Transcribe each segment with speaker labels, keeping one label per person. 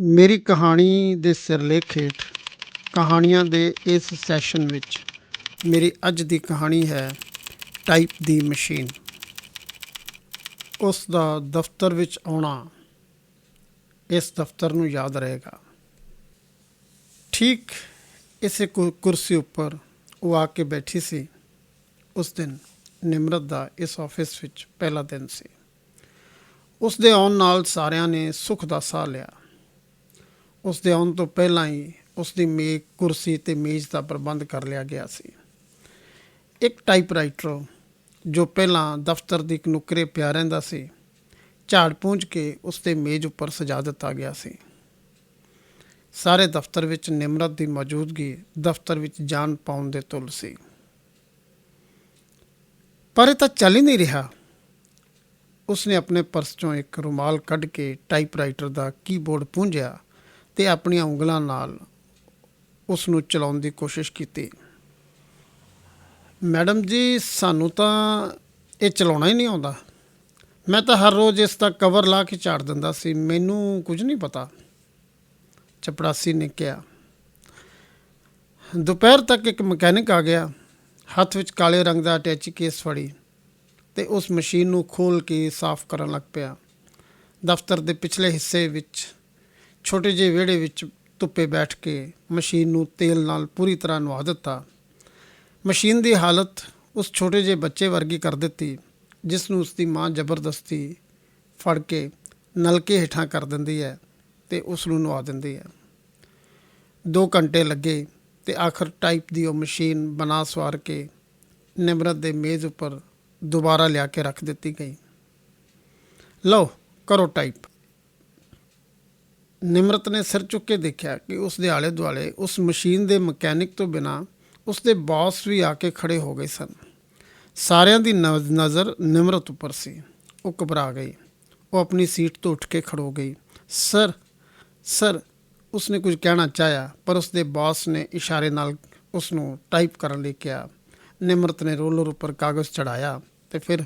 Speaker 1: ਮੇਰੀ ਕਹਾਣੀ ਦੇ ਸਿਰਲੇਖ ਹੇਠ ਕਹਾਣੀਆਂ ਦੇ ਇਸ ਸੈਸ਼ਨ ਵਿੱਚ ਮੇਰੀ ਅੱਜ ਦੀ ਕਹਾਣੀ ਹੈ ਟਾਈਪ ਦੀ ਮਸ਼ੀਨ। ਉਸ ਦਾ ਦਫ਼ਤਰ ਵਿੱਚ ਆਉਣਾ ਇਸ ਦਫ਼ਤਰ ਨੂੰ ਯਾਦ ਰਹੇਗਾ। ਠੀਕ ਇਸੇ ਕੁ- ਕੁਰਸੀ ਉੱਪਰ ਉਹ ਆ ਕੇ ਬੈਠੀ ਸੀ। ਉਸ ਦਿਨ ਨਿਮਰਤ ਦਾ ਇਸ ਆਫਿਸ ਵਿੱਚ ਪਹਿਲਾ ਦਿਨ ਸੀ। ਉਸ ਦੇ ਆਉਣ ਨਾਲ ਸਾਰਿਆਂ ਨੇ ਸੁੱਖ ਦਾ ਸਾਹ ਲਿਆ। ਉਸ ਦੇ ਆਉਣ ਤੋਂ ਪਹਿਲਾਂ ਹੀ ਉਸ ਦੀ ਮੇਜ਼ ਕੁਰਸੀ ਤੇ ਮੇਜ਼ ਦਾ ਪ੍ਰਬੰਧ ਕਰ ਲਿਆ ਗਿਆ ਸੀ। ਇੱਕ ਟਾਈਪਰਾਈਟਰ ਜੋ ਪਹਿਲਾਂ ਦਫ਼ਤਰ ਦੀ ਇੱਕ ਨੁਕਰੇ ਪਿਆ ਰਹਿੰਦਾ ਸੀ, ਝਾੜ ਪੂੰਝ ਕੇ ਉਸ ਦੇ ਮੇਜ਼ ਉੱਪਰ ਸਜਾ ਦਿੱਤਾ ਗਿਆ ਸੀ। ਸਾਰੇ ਦਫ਼ਤਰ ਵਿੱਚ ਨਿਮਰਤ ਦੀ ਮੌਜੂਦਗੀ ਦਫ਼ਤਰ ਵਿੱਚ ਜਾਨ ਪਾਉਣ ਦੇ ਤੁਲ ਸੀ। ਪਰ ਇਹ ਤਾਂ ਚੱਲ ਹੀ ਨਹੀਂ ਰਿਹਾ। ਉਸਨੇ ਆਪਣੇ ਪਰਸ ਚੋਂ ਇੱਕ ਰੁਮਾਲ ਕੱਢ ਕੇ ਟਾਈਪਰਾਈਟਰ ਦਾ ਕੀਬੋਰਡ ਪੂੰਝਿਆ ਤੇ ਆਪਣੀਆਂ ਉਂਗਲਾਂ ਨਾਲ ਉਸ ਨੂੰ ਚਲਾਉਣ ਦੀ ਕੋਸ਼ਿਸ਼ ਕੀਤੀ। ਮੈਡਮ ਜੀ, ਸਾਨੂੰ ਤਾਂ ਇਹ ਚਲਾਉਣਾ ਹੀ ਨਹੀਂ ਆਉਂਦਾ। ਮੈਂ ਤਾਂ ਹਰ ਰੋਜ਼ ਇਸ ਦਾ ਕਵਰ ਲਾ ਕੇ ਝਾੜ ਦਿੰਦਾ ਸੀ। ਮੈਨੂੰ ਕੁਝ ਨਹੀਂ ਪਤਾ। ਚਪੜਾਸੀ ਨੇ ਕਿਹਾ। ਦੁਪਹਿਰ ਤੱਕ ਇੱਕ ਮਕੈਨਿਕ ਆ ਗਿਆ। ਹੱਥ ਵਿੱਚ ਕਾਲੇ ਰੰਗ ਦਾ ਅਟੈਚੀ ਕੇਸ ਫੜੀ ਤੇ ਉਸ ਮਸ਼ੀਨ ਨੂੰ ਖੋਲ ਕੇ ਸਾਫ਼ ਕਰਨ ਲੱਗ ਪਿਆ। ਦਫ਼ਤਰ ਦੇ ਪਿਛਲੇ ਹਿੱਸੇ ਵਿੱਚ ਛੋਟੇ ਜਿਹੇ ਵਿਹੜੇ ਵਿੱਚ ਧੁੱਪੇ ਬੈਠ ਕੇ ਮਸ਼ੀਨ ਨੂੰ ਤੇਲ ਨਾਲ ਪੂਰੀ ਤਰ੍ਹਾਂ ਨਵਾ ਦਿੱਤਾ। ਮਸ਼ੀਨ ਦੀ ਹਾਲਤ ਉਸ ਛੋਟੇ ਜਿਹੇ ਬੱਚੇ ਵਰਗੀ ਕਰ ਦਿੱਤੀ, ਜਿਸ ਨੂੰ ਉਸ ਦੀ ਮਾਂ ਜ਼ਬਰਦਸਤੀ ਫੜ ਕੇ ਨਲਕੇ ਹੇਠਾਂ ਕਰ ਦਿੰਦੀ ਹੈ ਤੇ ਉਸ ਨੂੰ ਨਵਾ ਦਿੰਦੀ ਹੈ। 2 ਘੰਟੇ ਲੱਗੇ ਤੇ ਆਖਰ ਟਾਈਪ ਦੀ ਉਹ ਮਸ਼ੀਨ ਬਣਾ ਸਵਾਰ ਕੇ ਨਿਮਰਤ ਦੇ ਮੇਜ਼ ਉੱਪਰ ਦੁਬਾਰਾ ਲਿਆ ਕੇ ਰੱਖ ਦਿੱਤੀ ਗਈ। ਲਓ, ਕਰੋ ਟਾਈਪ। ਨਿਮਰਤ ਨੇ ਸਿਰ ਚੁੱਕ ਕੇ ਦੇਖਿਆ ਕਿ ਉਸ ਦੇ ਆਲੇ ਦੁਆਲੇ ਉਸ ਮਸ਼ੀਨ ਦੇ ਮਕੈਨਿਕ ਤੋਂ ਬਿਨਾ ਉਸ ਦੇ ਬਾਸ ਵੀ ਆ ਕੇ ਖੜੇ ਹੋ ਗਏ ਸਨ। ਸਾਰਿਆਂ ਦੀ ਨਜ਼- ਨਜ਼ਰ ਨਿਮਰਤ ਉੱਪਰ ਸੀ। ਉਹ ਘਬਰਾ ਗਈ। ਉਹ ਆਪਣੀ ਸੀਟ ਤੋਂ ਉੱਠ ਕੇ ਖੜੋ ਗਈ। ਸਰ ਸਰ, ਉਸਨੇ ਕੁਝ ਕਹਿਣਾ ਚਾਹਿਆ, ਪਰ ਉਸ ਦੇ ਬਾਸ ਨੇ ਇਸ਼ਾਰੇ ਨਾਲ ਉਸ ਨੂੰ ਟਾਈਪ ਕਰਨ ਲਈ ਕਿਹਾ। ਨਿਮਰਤ ਨੇ ਰੋਲਰ ਉੱਪਰ ਕਾਗਜ਼ ਚੜਾਇਆ ਤੇ ਫਿਰ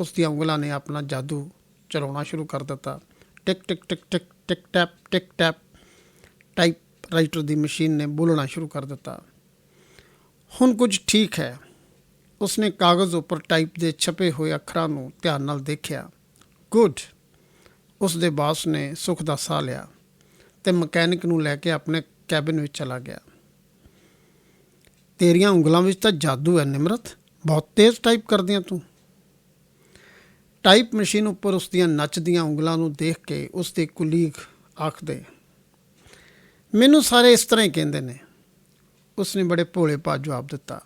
Speaker 1: ਉਸ ਦੀਆਂ ਉਂਗਲਾਂ ਨੇ ਆਪਣਾ ਜਾਦੂ ਚਲਾਉਣਾ ਸ਼ੁਰੂ ਕਰ ਦਿੱਤਾ। Tick tick tick tick. Tick tap tick tap typewriter ਦੀ ਮਸ਼ੀਨ ਨੇ ਬੋਲਣਾ ਸ਼ੁਰੂ ਕਰ ਦਿੱਤਾ। ਹੁਣ ਕੁਝ ਠੀਕ ਹੈ। ਉਸਨੇ ਕਾਗਜ਼ ਉੱਪਰ ਟਾਈਪ ਦੇ ਛਪੇ ਹੋਏ ਅੱਖਰਾਂ ਨੂੰ ਧਿਆਨ ਨਾਲ ਦੇਖਿਆ। ਗੁੱਡ ਉਸ ਦੇ ਬਾਸ ਨੇ ਸੁੱਖ ਦਾ ਸਾਹ ਲਿਆ ਤੇ ਮਕੈਨਿਕ ਨੂੰ ਲੈ ਕੇ ਆਪਣੇ ਕੈਬਿਨ ਵਿੱਚ ਚਲਾ ਗਿਆ। ਤੇਰੀਆਂ ਉਂਗਲਾਂ ਵਿੱਚ ਤਾਂ ਜਾਦੂ ਹੈ ਨਿਮਰਤ। ਬਹੁਤ ਤੇਜ਼ ਟਾਈਪ ਕਰਦੀਆਂ ਤੂੰ। ਟਾਈਪ ਮਸ਼ੀਨ ਉੱਪਰ ਉਸ ਦੀਆਂ ਨੱਚਦੀਆਂ ਉਂਗਲਾਂ ਨੂੰ ਦੇਖ ਕੇ ਉਸ ਦੇ ਕੁਲੀਗ ਆਖਦੇ, ਮੈਨੂੰ ਸਾਰੇ ਇਸ ਤਰ੍ਹਾਂ ਹੀ ਕਹਿੰਦੇ ਨੇ। ਉਸਨੇ ਬੜੇ ਭੋਲੇ ਪਾ ਜਵਾਬ ਦਿੱਤਾ।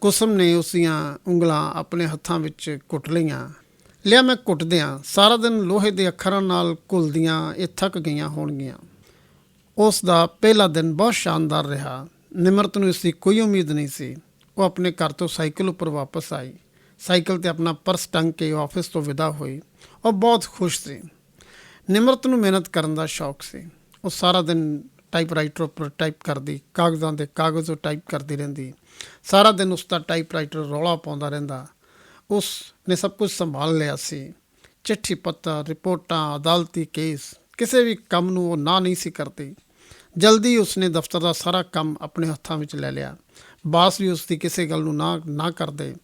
Speaker 1: ਕੁਸਮ ਨੇ ਉਸ ਦੀਆਂ ਉਂਗਲਾਂ ਆਪਣੇ ਹੱਥਾਂ ਵਿੱਚ ਕੁੱਟ ਲਈਆਂ। ਲਿਆ ਮੈਂ ਕੁੱਟਦਿਆਂ ਸਾਰਾ ਦਿਨ ਲੋਹੇ ਦੇ ਅੱਖਰਾਂ ਨਾਲ ਘੁਲਦੀਆਂ ਇਹ ਥੱਕ ਗਈਆਂ ਹੋਣਗੀਆਂ। ਉਸ ਦਾ ਪਹਿਲਾ ਦਿਨ ਬਹੁਤ ਸ਼ਾਨਦਾਰ ਰਿਹਾ। ਨਿਮਰਤ ਨੂੰ ਇਸ ਦੀ ਕੋਈ ਉਮੀਦ ਨਹੀਂ ਸੀ। ਉਹ ਆਪਣੇ ਘਰ ਤੋਂ ਸਾਈਕਲ ਉੱਪਰ ਵਾਪਸ ਆਈ। ਸਾਈਕਲ ਤੇ ਆਪਣਾ ਪਰਸ ਟੰਗ ਕੇ ਆਫਿਸ ਤੋਂ ਵਿਦਾ ਹੋਈ। ਉਹ ਬਹੁਤ ਖੁਸ਼ ਸੀ। ਨਿਮਰਤ ਨੂੰ ਮਿਹਨਤ ਕਰਨ ਦਾ ਸ਼ੌਕ ਸੀ। ਉਹ ਸਾਰਾ ਦਿਨ ਟਾਈਪਰਾਈਟਰ ਉੱਪਰ ਟਾਈਪ ਕਰਦੀ, ਕਾਗਜ਼ਾਂ ਦੇ ਕਾਗਜ਼ ਉਹ ਟਾਈਪ ਕਰਦੀ ਰਹਿੰਦੀ। ਸਾਰਾ ਦਿਨ ਉਸ ਦਾ ਟਾਈਪਰਾਈਟਰ ਰੌਲਾ ਪਾਉਂਦਾ ਰਹਿੰਦਾ। ਉਸ ਨੇ ਸਭ ਕੁਝ ਸੰਭਾਲ ਲਿਆ ਸੀ। ਚਿੱਠੀ ਪੱਤਰ, ਰਿਪੋਰਟਾਂ, ਅਦਾਲਤੀ ਕੇਸ, ਕਿਸੇ ਵੀ ਕੰਮ ਨੂੰ ਉਹ ਨਾ ਨਹੀਂ ਸੀ ਕਰਦੀ। ਜਲਦੀ ਉਸਨੇ ਦਫ਼ਤਰ ਦਾ ਸਾਰਾ ਕੰਮ ਆਪਣੇ ਹੱਥਾਂ ਵਿੱਚ ਲੈ ਲਿਆ। ਬਾਸ ਵੀ ਉਸ ਦੀ ਕਿਸੇ ਗੱਲ ਨੂੰ ਨਾ ਨਾ ਕਰਦੇ।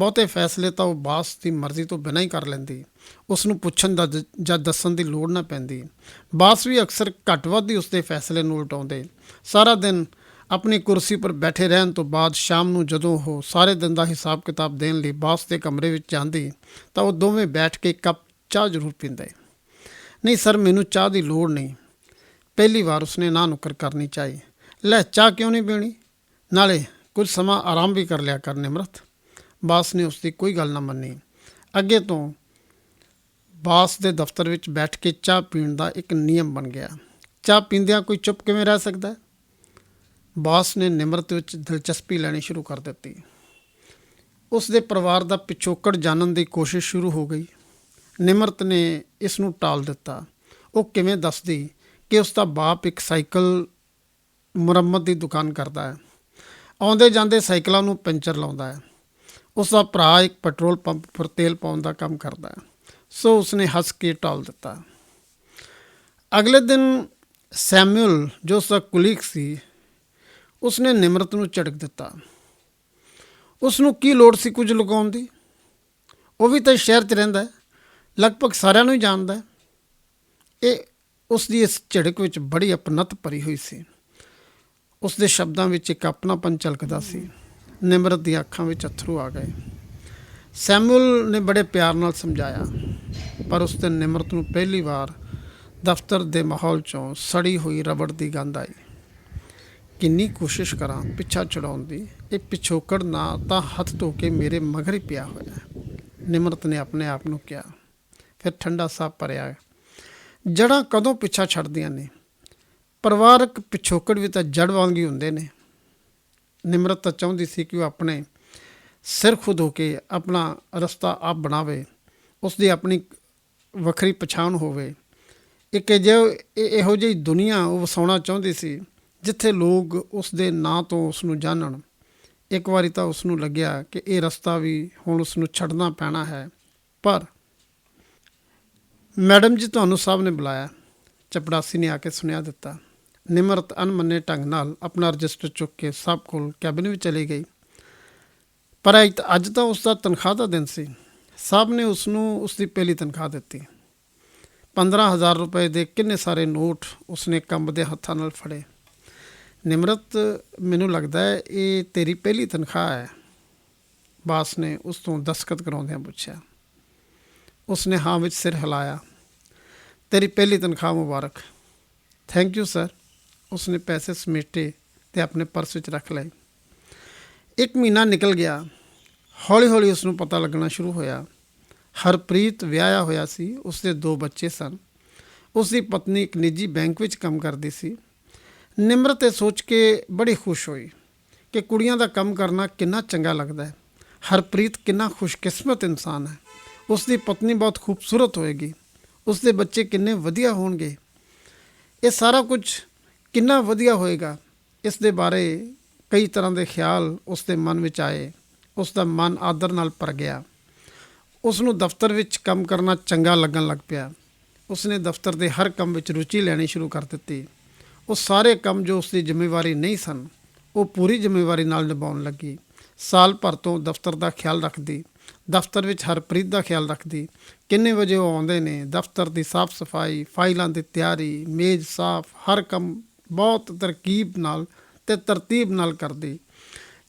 Speaker 1: ਬਹੁਤੇ ਫੈਸਲੇ ਤਾਂ ਉਹ ਬਾਸ ਦੀ ਮਰਜ਼ੀ ਤੋਂ ਬਿਨਾਂ ਹੀ ਕਰ ਲੈਂਦੀ। ਉਸ ਨੂੰ ਪੁੱਛਣ ਦਾ ਜ- ਜਾਂ ਦੱਸਣ ਦੀ ਲੋੜ ਨਾ ਪੈਂਦੀ। ਬਾਸ ਵੀ ਅਕਸਰ ਘੱਟ ਵੱਧ ਹੀ ਉਸ ਦੇ ਫੈਸਲੇ ਨੂੰ ਉਲਟਾਉਂਦੇ। ਸਾਰਾ ਦਿਨ ਆਪਣੀ ਕੁਰਸੀ ਪਰ ਬੈਠੇ ਰਹਿਣ ਤੋਂ ਬਾਅਦ ਸ਼ਾਮ ਨੂੰ ਜਦੋਂ ਉਹ ਸਾਰੇ ਦਿਨ ਦਾ ਹਿਸਾਬ ਕਿਤਾਬ ਦੇਣ ਲਈ ਬਾਸ ਦੇ ਕਮਰੇ ਵਿੱਚ ਜਾਂਦੀ, ਤਾਂ ਉਹ ਦੋਵੇਂ ਬੈਠ ਕੇ ਕੱਪ ਚਾਹ ਜ਼ਰੂਰ ਪੀਂਦੇ। ਨਹੀਂ ਸਰ, ਮੈਨੂੰ ਚਾਹ ਦੀ ਲੋੜ ਨਹੀਂ। ਪਹਿਲੀ ਵਾਰ ਉਸਨੇ ਨਾ ਨੁਕਰ ਕਰਨੀ ਚਾਹੀ। ਲੈ, ਚਾਹ ਕਿਉਂ ਨਹੀਂ ਪੀਣੀ? ਨਾਲੇ ਕੁਝ ਸਮਾਂ ਆਰਾਮ ਵੀ ਕਰ ਲਿਆ ਕਰ ਨਿਮਰਤ ਬਾਸ ਨੇ ਉਸ ਦੀ ਕੋਈ ਗੱਲ ਨਾ ਮੰਨੀ। ਅੱਗੇ ਤੋਂ ਬਾਸ ਦੇ ਦਫ਼ਤਰ ਵਿੱਚ ਬੈਠ ਕੇ ਚਾਹ ਪੀਣ ਦਾ ਇੱਕ ਨਿਯਮ ਬਣ ਗਿਆ। ਚਾਹ ਪੀਂਦਿਆਂ ਕੋਈ ਚੁੱਪ ਕਿਵੇਂ ਰਹਿ ਸਕਦਾ ਬਾਸ ਨੇ ਨਿਮਰਤ ਵਿੱਚ ਦਿਲਚਸਪੀ ਲੈਣੀ ਸ਼ੁਰੂ ਕਰ ਦਿੱਤੀ। ਉਸ ਦੇ ਪਰਿਵਾਰ ਦਾ ਪਿਛੋਕੜ ਜਾਣਨ ਦੀ ਕੋਸ਼ਿਸ਼ ਸ਼ੁਰੂ ਹੋ ਗਈ। ਨਿਮਰਤ ਨੇ ਇਸ ਨੂੰ ਟਾਲ ਦਿੱਤਾ। ਉਹ ਕਿਵੇਂ ਦੱਸਦੀ ਕਿ ਉਸ ਦਾ ਬਾਪ ਇੱਕ ਸਾਈਕਲ ਮੁਰੰਮਤ ਦੀ ਦੁਕਾਨ ਕਰਦਾ ਹੈ। ਆਉਂਦੇ ਜਾਂਦੇ ਸਾਈਕਲਾਂ ਨੂੰ ਪੈਂਚਰ ਲਾਉਂਦਾ ਹੈ। ਉਸ ਦਾ ਭਰਾ ਇੱਕ ਪੈਟਰੋਲ ਪੰਪ ਪਰ ਤੇਲ ਪਾਉਣ ਦਾ ਕੰਮ ਕਰਦਾ ਹੈ। ਸੋ ਉਸਨੇ ਹੱਸ ਕੇ ਟਾਲ ਦਿੱਤਾ। ਅਗਲੇ ਦਿਨ ਸੈਮੂਅਲ, ਜੋ ਉਸਦਾ ਕੁਲੀਗ ਸੀ, ਉਸਨੇ ਨਿਮਰਤ ਨੂੰ ਝਟਕ ਦਿੱਤਾ। ਉਸ ਨੂੰ ਕੀ ਲੋੜ ਸੀ ਕੁਝ ਲਗਾਉਣ ਦੀ? ਉਹ ਵੀ ਤਾਂ ਸ਼ਹਿਰ 'ਚ ਰਹਿੰਦਾ ਹੈ, ਲਗਭਗ ਸਾਰਿਆਂ ਨੂੰ ਹੀ ਜਾਣਦਾ ਹੈ। ਇਹ ਉਸ ਦੀ ਇਸ ਝਿੜਕ ਵਿੱਚ ਬੜੀ ਅਪਨਤ ਭਰੀ ਹੋਈ ਸੀ। ਉਸ ਦੇ ਸ਼ਬਦਾਂ ਵਿੱਚ ਇੱਕ ਆਪਣਾਪਨ ਝਲਕਦਾ ਸੀ। ਨਿਮਰਤ ਦੀਆਂ ਅੱਖਾਂ ਵਿੱਚ ਅਥਰੂ ਆ ਗਏ। ਸੈਮੂਅਲ ਨੇ ਬੜੇ ਪਿਆਰ ਨਾਲ ਸਮਝਾਇਆ, ਪਰ ਉਸ ਦਿਨ ਨਿਮਰਤ ਨੂੰ ਪਹਿਲੀ ਵਾਰ ਦਫ਼ਤਰ ਦੇ ਮਾਹੌਲ ਚੋਂ ਸੜੀ ਹੋਈ ਰਬੜ ਦੀ ਗੰਧ ਆਈ। ਕਿੰਨੀ ਕੋਸ਼ਿਸ਼ ਕਰਾਂ ਪਿੱਛਾ ਛਡਾਉਣ ਦੀ, ਇਹ ਪਿਛੋਕੜ ਨਾ ਤਾਂ ਹੱਥ ਧੋ ਕੇ ਮੇਰੇ ਮਗਰ ਹੀ ਪਿਆ ਹੋਇਆ ਨਿਮਰਤ ਨੇ ਆਪਣੇ ਆਪ ਨੂੰ ਕਿਹਾ। ਫਿਰ ਠੰਡਾ ਸਾਹ ਭਰਿਆ। ਜੜਾਂ ਕਦੋਂ ਪਿੱਛਾ ਛੱਡਦੀਆਂ ਨੇ? ਪਰਿਵਾਰਕ ਪਿਛੋਕੜ ਵੀ ਤਾਂ ਜੜ ਵਾਂਗ ਹੀ ਹੁੰਦੇ ਨੇ। ਨਿਮਰਤ ਤਾਂ ਚਾਹੁੰਦੀ ਸੀ ਕਿ ਉਹ ਆਪਣੇ ਸਿਰ ਖੁਦ ਹੋ ਕੇ ਆਪਣਾ ਰਸਤਾ ਆਪ ਬਣਾਵੇ ਉਸ ਦੀ ਆਪਣੀ ਵੱਖਰੀ ਪਛਾਣ ਹੋਵੇ। ਇੱਕ ਜੋ ਇਹੋ ਜਿਹੀ ਦੁਨੀਆ ਉਹ ਵਸਾਉਣਾ ਚਾਹੁੰਦੀ ਸੀ ਜਿੱਥੇ ਲੋਕ ਉਸ ਦੇ ਨਾਂ ਤੋਂ ਉਸ ਨੂੰ ਜਾਣਨ। ਇੱਕ ਵਾਰੀ ਤਾਂ ਉਸ ਨੂੰ ਲੱਗਿਆ ਕਿ ਇਹ ਰਸਤਾ ਵੀ ਹੁਣ ਉਸ ਨੂੰ ਛੱਡਣਾ ਪੈਣਾ ਹੈ, ਪਰ ਮੈਡਮ ਜੀ ਤੁਹਾਨੂੰ ਸਭ ਨੇ ਬੁਲਾਇਆ, ਚਪੜਾਸੀ ਨੇ ਆ ਕੇ ਸੁਣਿਆ ਦਿੱਤਾ। ਨਿਮਰਤ ਅਨਮਨੇ ਢੰਗ ਨਾਲ ਆਪਣਾ ਰਜਿਸਟਰ ਚੁੱਕ ਕੇ ਸਭ ਕੋਲ ਕੈਬਿਨ ਵਿੱਚ ਚਲੀ ਗਈ। ਪਰ ਅੱਜ- ਅੱਜ ਤਾਂ ਉਸ ਦਾ ਤਨਖਾਹ ਦਾ ਦਿਨ ਸੀ। ਸਭ ਨੇ ਉਸ ਨੂੰ ਉਸ ਦੀ ਪਹਿਲੀ ਤਨਖਾਹ ਦਿੱਤੀ। 15000 ਰੁਪਏ ਦੇ ਕਿੰਨੇ ਸਾਰੇ ਨੋਟ ਉਸਨੇ ਕੰਮ ਦੇ ਹੱਥਾਂ ਨਾਲ ਫੜੇ। ਨਿਮਰਤ, ਮੈਨੂੰ ਲੱਗਦਾ ਹੈ ਇਹ ਤੇਰੀ ਪਹਿਲੀ ਤਨਖਾਹ ਹੈ। ਬਾਸ ਨੇ ਉਸ ਤੋਂ ਦਸਖਤ ਕਰਾਉਂਦਿਆਂ ਪੁੱਛਿਆ। ਉਸਨੇ ਹਾਂ ਵਿੱਚ ਸਿਰ ਹਿਲਾਇਆ। ਤੇਰੀ ਪਹਿਲੀ ਤਨਖਾਹ ਮੁਬਾਰਕ। ਥੈਂਕ ਯੂ ਸਰ ਉਸਨੇ ਪੈਸੇ ਸਮੇਟੇ ਤੇ ਆਪਣੇ ਪਰਸ ਵਿੱਚ ਰੱਖ ਲਏ। ਇੱਕ ਮਹੀਨਾ ਨਿਕਲ ਗਿਆ। ਹੌਲੀ ਹੌਲੀ ਉਸ ਨੂੰ ਪਤਾ ਲੱਗਣਾ ਸ਼ੁਰੂ ਹੋਇਆ। ਹਰਪ੍ਰੀਤ ਵਿਆਹਿਆ ਹੋਇਆ ਸੀ। ਉਸਦੇ ਦੋ ਬੱਚੇ ਸਨ। ਉਸ ਦੀ ਪਤਨੀ ਇੱਕ ਨਿੱਜੀ ਬੈਂਕ ਵਿੱਚ ਕੰਮ ਕਰਦੀ ਸੀ। ਨਿਮਰਤ ਇਹ ਸੋਚ ਕੇ ਬੜੀ ਖੁਸ਼ ਹੋਈ ਕਿ ਕੁੜੀਆਂ ਦਾ ਕੰਮ ਕਰਨਾ ਕਿੰਨਾ ਚੰਗਾ ਲੱਗਦਾ ਹੈ। ਹਰਪ੍ਰੀਤ ਕਿੰਨਾ ਖੁਸ਼ਕਿਸਮਤ ਇਨਸਾਨ ਹੈ। ਉਸ ਦੀ ਪਤਨੀ ਬਹੁਤ ਖੂਬਸੂਰਤ ਹੋਏਗੀ। ਉਸ ਦੇ ਬੱਚੇ ਕਿੰਨੇ ਵਧੀਆ ਹੋਣਗੇ। ਇਹ ਸਾਰਾ ਕੁਝ ਕਿੰਨਾ ਵਧੀਆ ਹੋਏਗਾ? ਇਸ ਦੇ ਬਾਰੇ ਕਈ ਤਰ੍ਹਾਂ ਦੇ ਖਿਆਲ ਉਸ ਦੇ ਮਨ ਵਿੱਚ ਆਏ। ਉਸ ਦਾ ਮਨ ਆਦਰ ਨਾਲ ਭਰ ਗਿਆ। ਉਸ ਨੂੰ ਦਫ਼ਤਰ ਵਿੱਚ ਕੰਮ ਕਰਨਾ ਚੰਗਾ ਲੱਗਣ ਲੱਗ ਪਿਆ। ਉਸ ਨੇ ਦਫ਼ਤਰ ਦੇ ਹਰ ਕੰਮ ਵਿੱਚ ਰੁਚੀ ਲੈਣੀ ਸ਼ੁਰੂ ਕਰ ਦਿੱਤੀ। ਉਹ ਸਾਰੇ ਕੰਮ ਜੋ ਉਸ ਦੀ ਜ਼ਿੰਮੇਵਾਰੀ ਨਹੀਂ ਸਨ, ਉਹ ਪੂਰੀ ਜ਼ਿੰਮੇਵਾਰੀ ਨਾਲ ਨਿਭਾਉਣ ਲੱਗੀ। ਸਾਲ ਭਰ ਤੋਂ ਦਫ਼ਤਰ ਦਾ ਖਿਆਲ ਰੱਖਦੀ, ਦਫ਼ਤਰ ਵਿੱਚ ਹਰਪ੍ਰੀਤ ਦਾ ਖਿਆਲ ਰੱਖਦੀ। ਕਿੰਨੇ ਵਜੇ ਉਹ ਆਉਂਦੇ ਨੇ? ਦਫ਼ਤਰ ਦੀ ਸਾਫ਼ ਸਫ਼ਾਈ, ਫਾਈਲਾਂ ਦੀ ਤਿਆਰੀ, ਮੇਜ਼ ਸਾਫ਼, ਹਰ ਕੰਮ ਬਹੁਤ ਤਰਕੀਬ ਨਾਲ ਤੇ ਤਰਤੀਬ ਨਾਲ ਕਰਦੀ।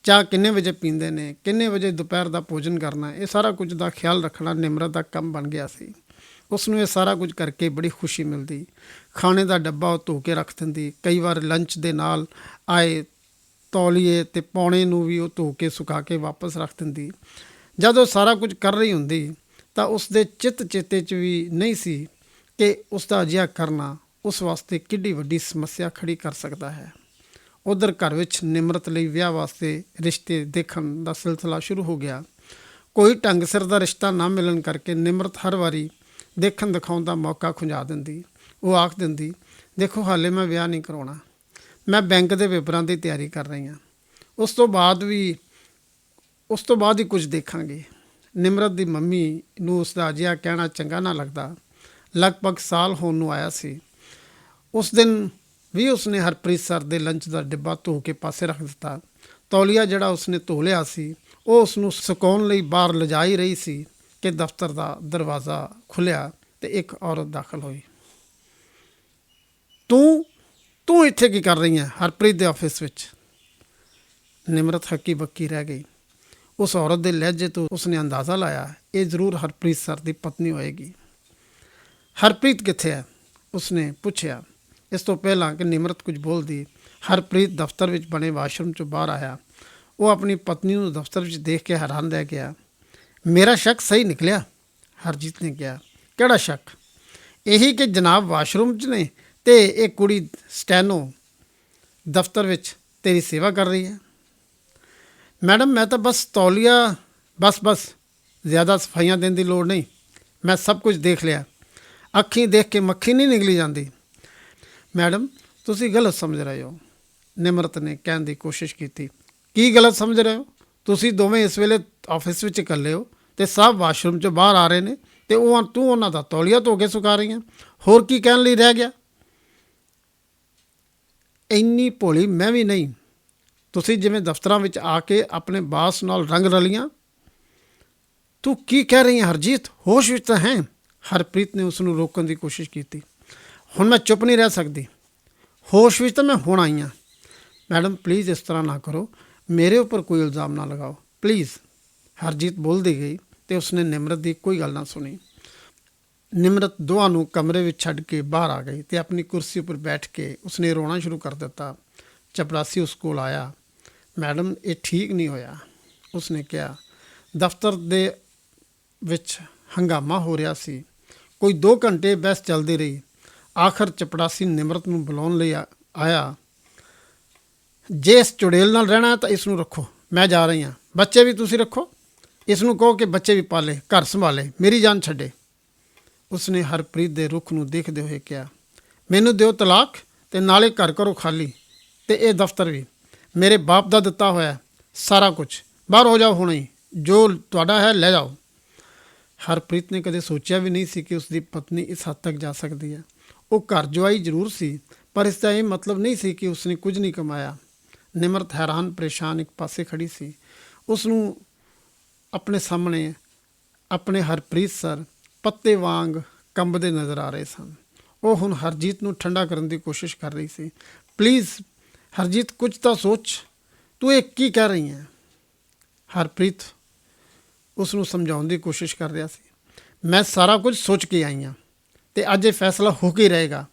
Speaker 1: ਚਾਹ ਕਿੰਨੇ ਵਜੇ ਪੀਂਦੇ ਨੇ, ਕਿੰਨੇ ਵਜੇ ਦੁਪਹਿਰ ਦਾ ਭੋਜਨ ਕਰਨਾ, ਇਹ ਸਾਰਾ ਕੁਝ ਦਾ ਖਿਆਲ ਰੱਖਣਾ ਨਿਮਰਤ ਦਾ ਕੰਮ ਬਣ ਗਿਆ ਸੀ। ਉਸ ਨੂੰ ਇਹ ਸਾਰਾ ਕੁਝ ਕਰਕੇ ਬੜੀ ਖੁਸ਼ੀ ਮਿਲਦੀ। ਖਾਣੇ ਦਾ ਡੱਬਾ ਉਹ ਧੋ ਕੇ ਰੱਖ ਦਿੰਦੀ। ਕਈ ਵਾਰ ਲੰਚ ਦੇ ਨਾਲ ਆਏ ਤੌਲੀਏ ਤੇ ਪੌਣੇ ਨੂੰ ਵੀ ਉਹ ਧੋ ਕੇ ਸੁਕਾ ਕੇ ਵਾਪਸ ਰੱਖ ਦਿੰਦੀ। ਜਦ ਉਹ ਸਾਰਾ ਕੁਝ ਕਰ ਰਹੀ ਹੁੰਦੀ ਤਾਂ ਉਸ ਦੇ ਚਿੱਤ ਚੇਤੇ 'ਚ ਵੀ ਨਹੀਂ ਸੀ ਕਿ ਉਸ ਦਾ ਅਜਿਹਾ ਕਰਨਾ ਉਸ ਵਾਸਤੇ ਕਿੱਡੀ ਵੱਡੀ ਸਮੱਸਿਆ ਖੜੀ ਕਰ ਸਕਦਾ ਹੈ। ਉਧਰ ਘਰ ਵਿੱਚ ਨਿਮਰਤ ਲਈ ਵਿਆਹ ਵਾਸਤੇ ਰਿਸ਼ਤੇ ਦੇਖਣ ਦਾ ਸਿਲਸਿਲਾ ਸ਼ੁਰੂ ਹੋ ਗਿਆ। ਕੋਈ ਢੰਗ ਸਿਰ ਦਾ ਰਿਸ਼ਤਾ ਨਾ ਮਿਲਣ ਕਰਕੇ ਨਿਮਰਤ ਹਰ ਵਾਰੀ ਦੇਖਣ ਦਿਖਾਉਣ ਦਾ ਮੌਕਾ ਖੁੰਝਾ ਦਿੰਦੀ। ਉਹ ਆਖ ਦਿੰਦੀ, ਦੇਖੋ, ਹਾਲੇ ਮੈਂ ਵਿਆਹ ਨਹੀਂ ਕਰਾਉਣਾ। ਮੈਂ ਬੈਂਕ ਦੇ ਪੇਪਰਾਂ ਦੀ ਤਿਆਰੀ ਕਰ ਰਹੀ ਹਾਂ। ਉਸ ਤੋਂ ਬਾਅਦ ਵੀ, ਉਸ ਤੋਂ ਬਾਅਦ ਹੀ ਕੁਝ ਦੇਖਾਂਗੇ। ਨਿਮਰਤ ਦੀ ਮੰਮੀ ਨੂੰ ਉਸ ਦਾ ਅਜਿਹਾ ਕਹਿਣਾ ਚੰਗਾ ਨਾ ਲੱਗਦਾ। ਲਗਭਗ ਸਾਲ ਹੋਣ ਨੂੰ ਆਇਆ ਸੀ। ਉਸ ਦਿਨ ਵੀ ਉਸਨੇ ਹਰਪ੍ਰੀਤ ਸਰ ਦੇ ਲੰਚ ਦਾ ਡਿੱਬਾ ਧੋ ਕੇ ਪਾਸੇ ਰੱਖ ਦਿੱਤਾ। ਤੌਲੀਆ ਜਿਹੜਾ ਉਸਨੇ ਧੋ ਲਿਆ ਸੀ, ਉਹ ਉਸ ਨੂੰ ਸੁਕਾਉਣ ਲਈ ਬਾਹਰ ਲਿਜਾਈ ਰਹੀ ਸੀ ਕਿ ਦਫ਼ਤਰ ਦਾ ਦਰਵਾਜ਼ਾ ਖੁੱਲਿਆ ਤੇ ਇੱਕ ਔਰਤ ਦਾਖਲ ਹੋਈ। ਤੂੰ ਤੂੰ ਇੱਥੇ ਕੀ ਕਰ ਰਹੀ ਹੈ? ਹਰਪ੍ਰੀਤ ਦੇ ਆਫਿਸ ਵਿੱਚ ਨਿਮਰਤ ਹੱਕੀ ਬੱਕੀ ਰਹਿ ਗਈ। ਉਸ ਔਰਤ ਦੇ ਲਹਿਜੇ ਤੋਂ ਉਸਨੇ ਅੰਦਾਜ਼ਾ ਲਾਇਆ, ਇਹ ਜ਼ਰੂਰ ਹਰਪ੍ਰੀਤ ਸਰ ਦੀ ਪਤਨੀ ਹੋਏਗੀ। ਹਰਪ੍ਰੀਤ ਕਿੱਥੇ ਹੈ? ਉਸਨੇ ਪੁੱਛਿਆ। ਇਸ ਤੋਂ ਪਹਿਲਾਂ ਕਿ ਨਿਮਰਤ ਕੁਝ ਬੋਲਦੀ, ਹਰਪ੍ਰੀਤ ਦਫ਼ਤਰ ਵਿੱਚ ਬਣੇ ਵਾਸ਼ਰੂਮ ਚੋਂ ਬਾਹਰ ਆਇਆ। ਉਹ ਆਪਣੀ ਪਤਨੀ ਨੂੰ ਦਫ਼ਤਰ ਵਿੱਚ ਦੇਖ ਕੇ ਹੈਰਾਨ ਰਹਿ ਗਿਆ। ਮੇਰਾ ਸ਼ੱਕ ਸਹੀ ਨਿਕਲਿਆ? ਹਰਜੀਤ ਨੇ ਕਿਹਾ। ਕਿਹੜਾ ਸ਼ੱਕ? ਇਹੀ ਕਿ ਜਨਾਬ ਵਾਸ਼ਰੂਮ 'ਚ ਨੇ ਤੇ ਇਹ ਕੁੜੀ ਸਟੈਨੋ ਦਫ਼ਤਰ ਵਿੱਚ ਤੇਰੀ ਸੇਵਾ ਕਰ ਰਹੀ ਹੈ। ਮੈਡਮ, ਮੈਂ ਤਾਂ ਬਸ ਤੌਲੀਆ, ਬਸ ਬਸ, ਜ਼ਿਆਦਾ ਸਫਾਈਆਂ ਦੇਣ ਦੀ ਲੋੜ ਨਹੀਂ। ਮੈਂ ਸਭ ਕੁਝ ਦੇਖ ਲਿਆ। ਅੱਖੀਂ ਦੇਖ ਕੇ ਮੱਖੀ ਨਹੀਂ ਨਿਕਲੀ ਜਾਂਦੀ। ਮੈਡਮ, ਤੁਸੀਂ ਗਲਤ ਸਮਝ ਰਹੇ ਹੋ। ਨਿਮਰਤ ਨੇ ਕਹਿਣ ਦੀ ਕੋਸ਼ਿਸ਼ ਕੀਤੀ, ਕੀ ਗਲਤ ਸਮਝ ਰਹੇ ਹੋ? ਤੁਸੀਂ ਦੋਵੇਂ ਇਸ ਵੇਲੇ ਆਫਿਸ ਵਿੱਚ ਇਕੱਲੇ ਹੋ ਤੇ ਸਭ ਵਾਸ਼ਰੂਮ ਚੋਂ ਬਾਹਰ ਆ ਰਹੇ ਨੇ ਤੇ ਉਹ ਤੂੰ ਉਹਨਾਂ ਦਾ ਤੌਲੀਆ ਧੋ ਕੇ ਸੁਕਾ ਰਹੀ ਹੈ ਹੋਰ ਕੀ ਕਹਿਣ ਲਈ ਰਹਿ ਗਿਆ? ਇੰਨੀ ਭੋਲੀ ਮੈਂ ਵੀ ਨਹੀਂ। ਤੁਸੀਂ ਜਿਵੇਂ ਦਫ਼ਤਰਾਂ ਵਿੱਚ ਆ ਕੇ ਆਪਣੇ ਬਾਸ ਨਾਲ ਰੰਗ ਰਲੀਆਂ। ਤੂੰ ਕੀ ਕਹਿ ਰਹੀ ਹੈ ਹਰਜੀਤ? ਹੋਸ਼ ਵਿੱਚ ਤਾਂ ਹੈ। ਹਰਪ੍ਰੀਤ ਨੇ ਉਸ ਨੂੰ ਰੋਕਣ ਦੀ ਕੋਸ਼ਿਸ਼ ਕੀਤੀ। ਹੁਣ ਮੈਂ ਚੁੱਪ ਨਹੀਂ ਰਹਿ ਸਕਦੀ। ਹੋਸ਼ ਵਿੱਚ ਤਾਂ ਮੈਂ ਹੁਣ ਆਈ ਹਾਂ। ਮੈਡਮ ਪਲੀਜ਼ ਇਸ ਤਰ੍ਹਾਂ ਨਾ ਕਰੋ। ਮੇਰੇ ਉੱਪਰ ਕੋਈ ਇਲਜ਼ਾਮ ਨਾ ਲਗਾਓ। ਪਲੀਜ਼ ਹਰਜੀਤ ਬੋਲਦੀ ਗਈ ਤੇ ਉਸਨੇ ਨਿਮਰਤ ਦੀ ਕੋਈ ਗੱਲ ਨਾ ਸੁਣੀ। ਨਿਮਰਤ ਦੋਹਾਂ ਨੂੰ ਕਮਰੇ ਵਿੱਚ ਛੱਡ ਕੇ ਬਾਹਰ ਆ ਗਈ ਤੇ ਆਪਣੀ ਕੁਰਸੀ ਉੱਪਰ ਬੈਠ ਕੇ ਉਸਨੇ ਰੋਣਾ ਸ਼ੁਰੂ ਕਰ ਦਿੱਤਾ। ਚਪੜਾਸੀ ਉਸ ਕੋਲ ਆਇਆ। ਮੈਡਮ, ਇਹ ਠੀਕ ਨਹੀਂ ਹੋਇਆ। ਉਸਨੇ ਕਿਹਾ। ਦਫ਼ਤਰ ਦੇ ਵਿੱਚ ਹੰਗਾਮਾ ਹੋ ਰਿਹਾ ਸੀ। ਕੋਈ 2 ਘੰਟੇ ਬਹਿਸ ਚੱਲਦੀ ਰਹੀ। ਆਖਰ ਚਪੜਾਸੀ ਨਿਮਰਤ ਨੂੰ ਬੁਲਾਉਣ ਲਈ ਆਇਆ। ਜੇ ਇਸ ਚੁੜੇਲ ਨਾਲ ਰਹਿਣਾ ਤਾਂ ਇਸ ਨੂੰ ਰੱਖੋ। ਮੈਂ ਜਾ ਰਹੀ ਹਾਂ। ਬੱਚੇ ਵੀ ਤੁਸੀਂ ਰੱਖੋ। ਇਸ ਨੂੰ ਕਹੋ ਕਿ ਬੱਚੇ ਵੀ ਪਾਲੇ, ਘਰ ਸੰਭਾਲੇ, ਮੇਰੀ ਜਾਨ ਛੱਡੇ। ਉਸਨੇ ਹਰਪ੍ਰੀਤ ਦੇ ਰੁੱਖ ਨੂੰ ਦੇਖਦੇ ਹੋਏ ਕਿਹਾ, ਮੈਨੂੰ ਦਿਓ ਤਲਾਕ ਤੇ ਨਾਲੇ ਘਰ ਕਰੋ ਖਾਲੀ ਤੇ ਇਹ ਦਫ਼ਤਰ ਵੀ। ਮੇਰੇ ਬਾਪ ਦਾ ਦਿੱਤਾ ਹੋਇਆ ਸਾਰਾ ਕੁਝ ਬਾਹਰ ਹੋ ਜਾਓ ਹੁਣੇ। ਜੋ ਤੁਹਾਡਾ ਹੈ, ਲੈ ਜਾਓ। ਹਰਪ੍ਰੀਤ ਨੇ ਕਦੇ ਸੋਚਿਆ ਵੀ ਨਹੀਂ ਸੀ ਕਿ ਉਸ ਦੀ ਪਤਨੀ ਇਸ ਹੱਦ ਤੱਕ ਜਾ ਸਕਦੀ ਹੈ। ਉਹ ਘਰ ਜਵਾਈ ਜ਼ਰੂਰ ਸੀ, ਪਰ ਇਸ ਦਾ ਇਹ ਮਤਲਬ ਨਹੀਂ ਸੀ ਕਿ ਉਸਨੇ ਕੁਝ ਨਹੀਂ ਕਮਾਇਆ। ਨਿਮਰਤ ਹੈਰਾਨ, ਪਰੇਸ਼ਾਨ ਇੱਕ ਪਾਸੇ ਖੜੀ ਸੀ। ਉਸ ਨੂੰ ਆਪਣੇ ਸਾਹਮਣੇ ਆਪਣੇ ਹਰਪ੍ਰੀਤ ਸਰ ਪੱਤੇ ਵਾਂਗ ਕੰਬਦੇ ਨਜ਼ਰ ਆ ਰਹੇ ਸਨ। ਉਹ ਹੁਣ ਹਰਜੀਤ ਨੂੰ ਠੰਡਾ ਕਰਨ ਦੀ ਕੋਸ਼ਿਸ਼ ਕਰ ਰਹੀ ਸੀ। ਪਲੀਜ਼ ਹਰਜੀਤ, ਕੁਝ ਤਾਂ ਸੋਚ। ਤੂੰ ਇਹ ਕੀ ਕਹਿ ਰਹੀ ਹੈ? ਹਰਪ੍ਰੀਤ ਉਸ ਨੂੰ ਸਮਝਾਉਣ ਦੀ ਕੋਸ਼ਿਸ਼ ਕਰ ਰਿਹਾ ਸੀ। ਮੈਂ ਸਾਰਾ ਕੁਝ ਸੋਚ ਕੇ ਆਈ ਹਾਂ। ਤੇ ਅੱਜ ਇਹ ਫੈਸਲਾ ਹੋ ਕੇ ਰਹੇਗਾ।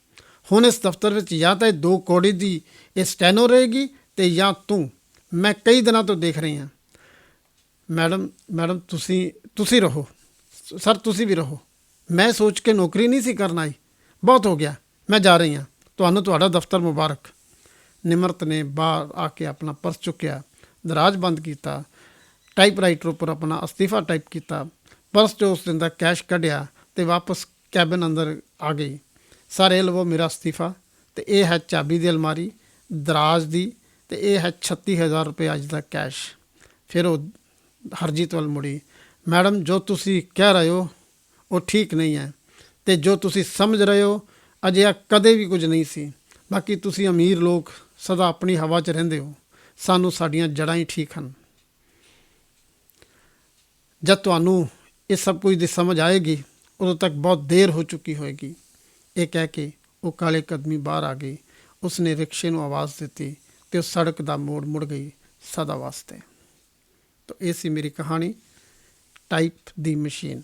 Speaker 1: ਹੁਣ ਇਸ ਦਫ਼ਤਰ ਵਿੱਚ ਜਾਂ ਤਾਂ ਇਹ ਦੋ ਕੋੜੀ ਦੀ ਇਹ ਸਟੈਨੋ ਰਹੇਗੀ ਤੇ ਜਾਂ ਤੂੰ। ਮੈਂ ਕਈ ਦਿਨਾਂ ਤੋਂ ਦੇਖ ਰਹੀ ਹਾਂ। ਮੈਡਮ ਮੈਡਮ, ਤੁਸੀਂ ਤੁਸੀਂ ਰਹੋ। ਸਰ, ਤੁਸੀਂ ਵੀ ਰਹੋ। ਮੈਂ ਸੋਚ ਕੇ ਨੌਕਰੀ ਨਹੀਂ ਸੀ ਕਰਨ ਆਈ। ਬਹੁਤ ਹੋ ਗਿਆ। ਮੈਂ ਜਾ ਰਹੀ ਹਾਂ। ਤੁਹਾਨੂੰ ਤੁਹਾਡਾ ਦਫ਼ਤਰ ਮੁਬਾਰਕ। ਨਿਮਰਤ ਨੇ ਬਾਹਰ ਆ ਕੇ ਆਪਣਾ ਪਰਸ ਚੁੱਕਿਆ। ਦਰਾਜ ਬੰਦ ਕੀਤਾ। ਟਾਈਪਰਾਈਟਰ ਉੱਪਰ ਆਪਣਾ ਅਸਤੀਫਾ ਟਾਈਪ ਕੀਤਾ। ਪਰਸ ਚੋਂ ਉਸ ਦਿਨ ਦਾ ਕੈਸ਼ ਕੱਢਿਆ ਤੇ ਵਾਪਸ ਕੈਬਨ ਅੰਦਰ ਆ ਗਈ। ਸਰ, ਇਹ ਲਵੋ ਮੇਰਾ ਅਸਤੀਫਾ ਤੇ ਇਹ ਹੈ ਚਾਬੀ ਦੀ ਅਲਮਾਰੀ, ਦਰਾਜ ਦੀ ਤੇ ਇਹ ਹੈ 36000 ਰੁਪਏ ਅੱਜ ਦਾ ਕੈਸ਼। ਫਿਰ ਉਹ ਹਰਜੀਤ ਵੱਲ ਮੁੜੀ। ਮੈਡਮ, ਜੋ ਤੁਸੀਂ ਕਹਿ ਰਹੇ ਹੋ, ਉਹ ਠੀਕ ਨਹੀਂ ਹੈ ਤੇ ਜੋ ਤੁਸੀਂ ਸਮਝ ਰਹੇ ਹੋ ਅਜਿਹਾ ਕਦੇ ਵੀ ਕੁਝ ਨਹੀਂ ਸੀ। ਬਾਕੀ ਤੁਸੀਂ ਅਮੀਰ ਲੋਕ ਸਦਾ ਆਪਣੀ ਹਵਾ 'ਚ ਰਹਿੰਦੇ ਹੋ। ਸਾਨੂੰ ਸਾਡੀਆਂ ਜੜ੍ਹਾਂ ਹੀ ਠੀਕ ਹਨ। ਜਦ ਤੁਹਾਨੂੰ ਇਹ ਸਭ ਕੁਝ ਦੀ ਸਮਝ ਆਏਗੀ ਉਦੋਂ ਤੱਕ ਬਹੁਤ ਦੇਰ ਹੋ ਚੁੱਕੀ ਹੋਏਗੀ। ਇਹ ਕਹਿ ਕੇ ਉਹ ਕਾਲੇ ਕਦਮੀ ਬਾਹਰ ਆ ਗਈ। ਉਸਨੇ ਰਿਕਸ਼ੇ ਨੂੰ ਆਵਾਜ਼ ਦਿੱਤੀ ਤੇ ਉਹ ਸੜਕ ਦਾ ਮੋੜ ਮੁੜ ਗਈ ਸਦਾ ਵਾਸਤੇ। ਤਾਂ ਇਹ ਸੀ ਮੇਰੀ ਕਹਾਣੀ, ਟਾਈਪ ਦੀ ਮਸ਼ੀਨ।